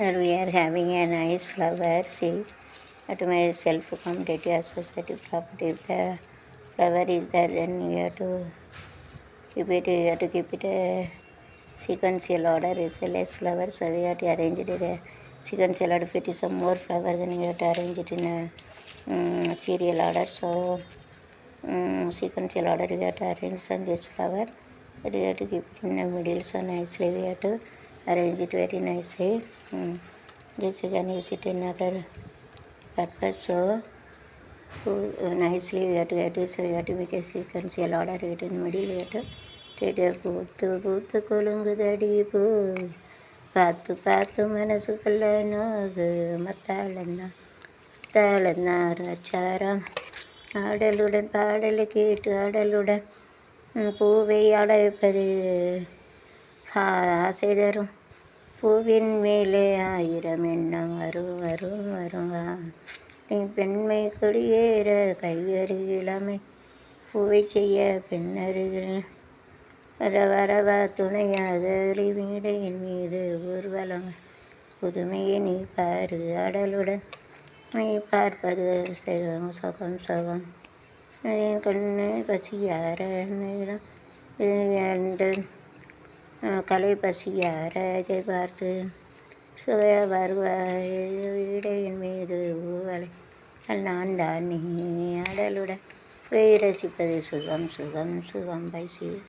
Here we are having a nice flower. See, at my self competitive associative property. If the flower is there, then you have to keep it. You have to keep it a sequential order. It's a less flower, so we have to arrange it in a sequential order. If it is some more flower, then you have to arrange it in a um, serial order. So um, sequential order we have to arrange on this flower. We have to keep it in the middle so nicely. We have to arrange it very nicely. Mm. This you can use it in other purpose. So uh, nicely we have to get it. So you have to make a sequence a lot of It in middle we have to take a பூத்து பூத்து கொலுங்குதடி பூ பார்த்து பார்த்து மனசுக்குள்ள நோகு மத்தாளன்னா தாளன்னாராச்சாரம் ஆடலுடன் பாடலை கேட்டு ஆடலுடன் பூவை அழைப்பது ஆசை தரும் பூவின் மேலே ஆயிரம் எண்ணம் வரும் வரும் வரும் நீ பெண்மை கொடியேற கையருகிழமை பூவை செய்ய பெண்ணருகில் வர வரவ துணையாக வீடையின் மீது ஊர்வலம். புதுமையை நீ பாரு அடலுடன் நீ பார்ப்பது சிவம் சுகம் சுகம். என் கண்ணு பசியார நீளம் இரண்டு கலை பசி இதை பார்த்து சுய வருவாய் வீடையின் மீது ஊவலை. நான் தான் நீ அடலுடன். போய் ரசிப்பது சுகம் சுகம் சுகம் பைசி.